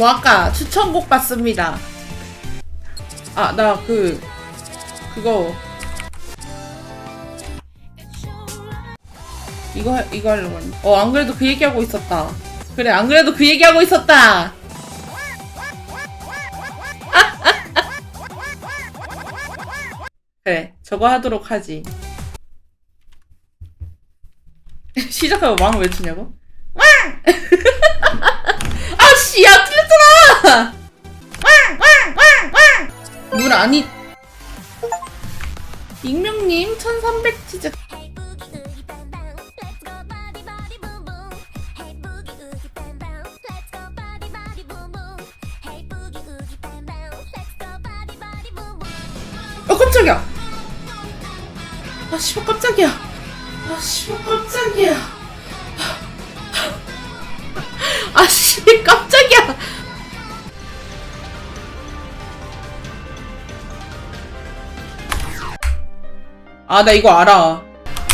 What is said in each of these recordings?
뭐 아까 추천곡 봤습니다. 아, 나 그, 그거. 이거, 하- 이거 하려고 했는데. 어, 안 그래도 그 얘기하고 있었다. 그래, 안 그래도 그 얘기하고 있었다! 그래, 저거 하도록 하지. 시작하면 왕 외치냐고? 왕! body body boom boom. 어, 깜짝이야! 아, 씨발, 깜짝이야! 아, 씨발, 깜짝이야! 아, 씨, 깜짝이야! 아, 나 이거 알아.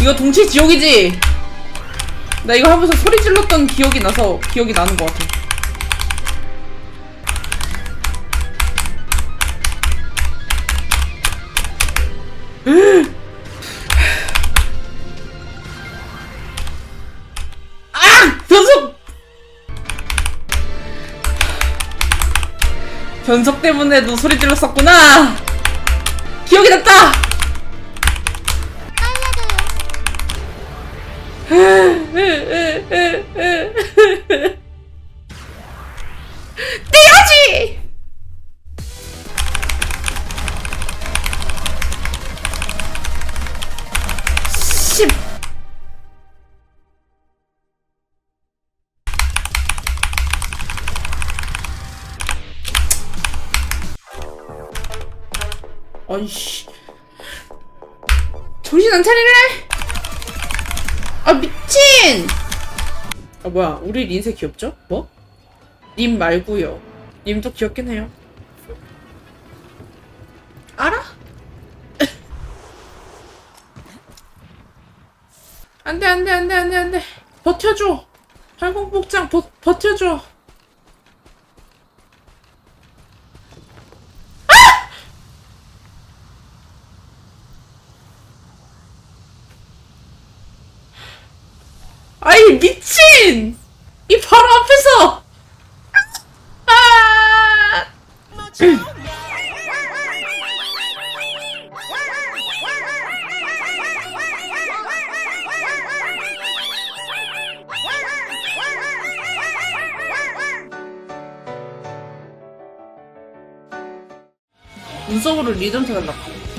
이거 동체 지옥이지? 나 이거 하면서 소리 질렀던 기억이 나서 기억이 나는 것 같아. 아! 변속! 변속 때문에도 소리 질렀었구나! 기억이 났다! 떼야지! 십. 아이씨. 정신 안 차릴래? 아, 미친! 아, 뭐야. 우리 린세 귀엽죠? 뭐? 님 말고요. 님도 귀엽긴 해요. 알아? 안 돼, 안 돼, 안 돼, 안 돼, 안 돼. 버텨줘. 팔공복장 버, 버텨줘. 아이 미친! 이 바로 앞에서! 아! 눈썹으로 리듬 찾아놨고